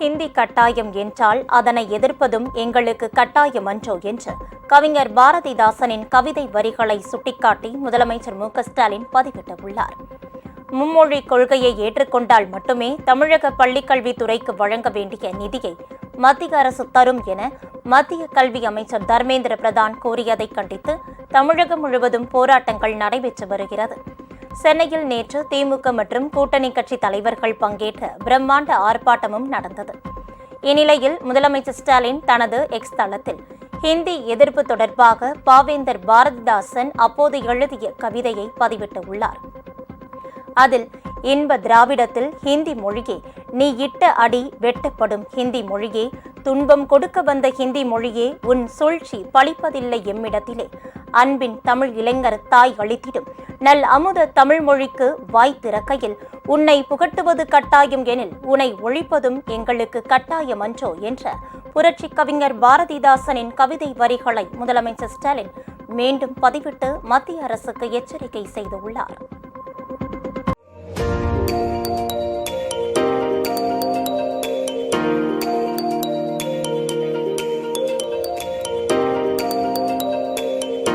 ஹிந்தி கட்டாயம் என்றால் அதனை எதிர்ப்பதும் எங்களுக்கு கட்டாயமன்றோ என்று. கவிஞர் பாரதிதாசனின் கவிதை வரிகளை சுட்டிக்காட்டி முதலமைச்சர் மு. ஸ்டாலின் பதிவிட்டுள்ளார். மும்மொழி கொள்கையை ஏற்றுக்கொண்டால் மட்டுமே தமிழக பள்ளிக்கல்வித்துறைக்கு வழங்க வேண்டிய நிதியை மத்திய அரசு தரும் என மத்திய கல்வி அமைச்சர் தர்மேந்திர பிரதான் கூறியதை கண்டித்து தமிழகம் முழுவதும் போராட்டங்கள் நடைபெற்று வருகிறது. சென்னையில் நேற்று திமுக மற்றும் கூட்டணி கட்சி தலைவர்கள் பங்கேற்ற பிரம்மாண்ட ஆர்ப்பாட்டமும் நடந்தது. இந்நிலையில் முதலமைச்சர் ஸ்டாலின் தனது எக்ஸ் தளத்தில் ஹிந்தி எதிர்ப்பு தொடர்பாக பாவேந்தர் பாரதிதாசன் அப்போது எழுதிய கவிதையை பதிவிட்டுள்ளார் அதில் இன்ப திராவிடத்தில் ஹிந்தி மொழியே நீ இட்ட அடி வெட்டப்படும் ஹிந்தி மொழியே துன்பம் கொடுக்க வந்த ஹிந்தி மொழியே உன் சூழ்ச்சி பழிப்பதில்லை எம்மிடத்திலே அன்பின் தமிழ் இளைஞர் தாய் அளித்திடும். நல் அமுத தமிழ் மொழிக்கு வாய் திறக்கையில் உன்னை புகட்டுவது கட்டாயம் எனில் உன்னை ஒழிப்பதும் எங்களுக்கு கட்டாயமன்றோ என்ற புரட்சி கவிஞர் பாரதிதாசனின் கவிதை வரிகளை முதலமைச்சர் ஸ்டாலின் மீண்டும் பதிவிட்டு மத்திய அரசுக்கு எச்சரிக்கை செய்துள்ளார்.